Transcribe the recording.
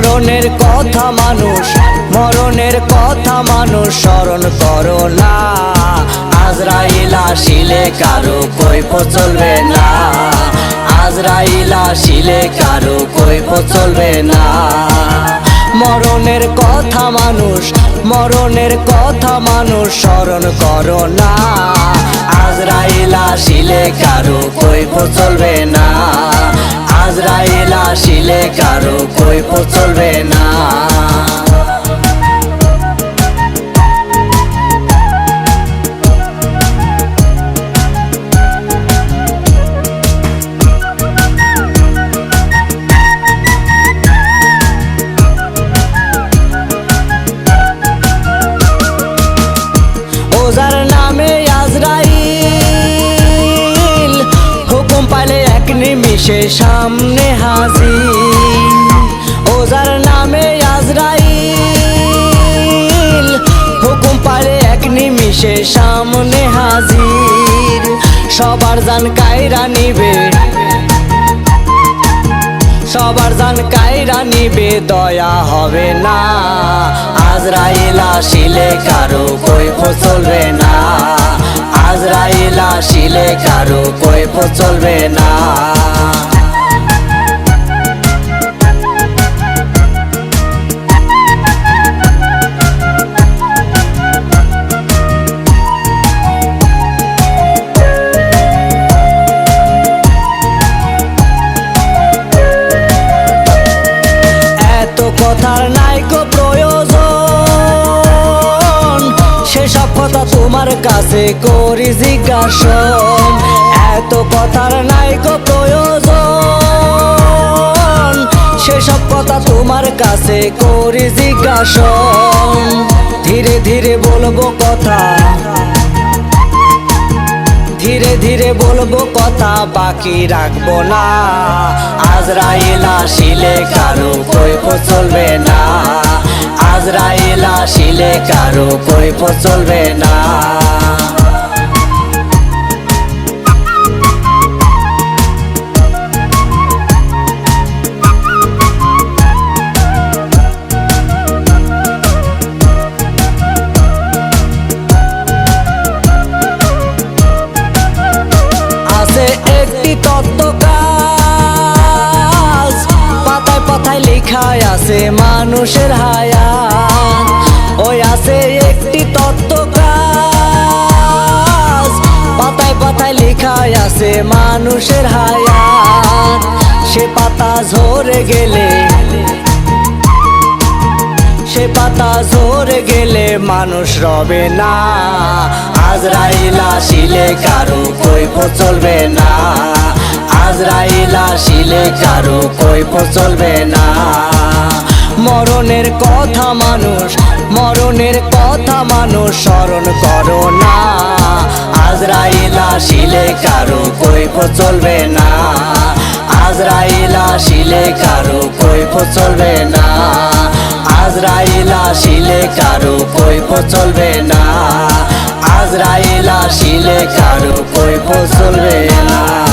মরণের কথা মানুষ, মরণের কথা মানুষ স্মরণ করো না। আজরাইল আসিলে কারও কইপ চলবে না। আজরাইল আসিলে কারও কই চলবে না। মরণের কথা মানুষ, মরণের কথা মানুষ স্মরণ করো না। আজরাইল আসিলে কারও কই চলবে না। আসিলে কারও কৈপ চলবে না। ওজার নিমিষে সামনে হাজির। ওজার নামে আজরাইল। হুকুম পাইলে এক নিমিষে সামনে হাজির। সবার জান কায়রা নিবে। সবার জান কায়রা নিবে, দয়া হবে না। আজরাইল আসিলে কারও কই চলবে না। আসিলে কারও কৈফ চলবে না। তোমার কাছে করি জিজ্ঞাসন। এত কথার নাই গো প্রয়োজন। সেসব কথা তোমার কাছে করি জিজ্ঞাসন। ধীরে ধীরে বলব কথা। ধীরে ধীরে বলব কথা, বাকি রাখব না। আজরাইল আসিলে কারও কৈফ চলবে না। আজরাইল আসিলে কারও কৈফ চলবে না। পাতায় লেখায় আছে মানুষের হায়া ওই আছে একটি তত্ত্ব কাজ পাতায় পাতায় লেখায় আছে মানুষের হায়া সে পাতা ঝরে গেলে, সে পাতা ঝরে গেলে মানুষ রবে না। আজরাইল আসিলে কারও কৈফ চলবে না। আজরাইল আসিলে কারও কৈফ চলবে না। মরণের কথা মানুষ, মরণের কথা মানুষ স্মরণ করো না। আজরাইল আসিলে কারও কৈফ চলবে না। আজরাইল আসিলে কারও কৈফ চলবে না। আজরাইল আসিলে কারও কৈফ চলবে না। আজরাইল আসিলে কারও কৈফ চলবে না।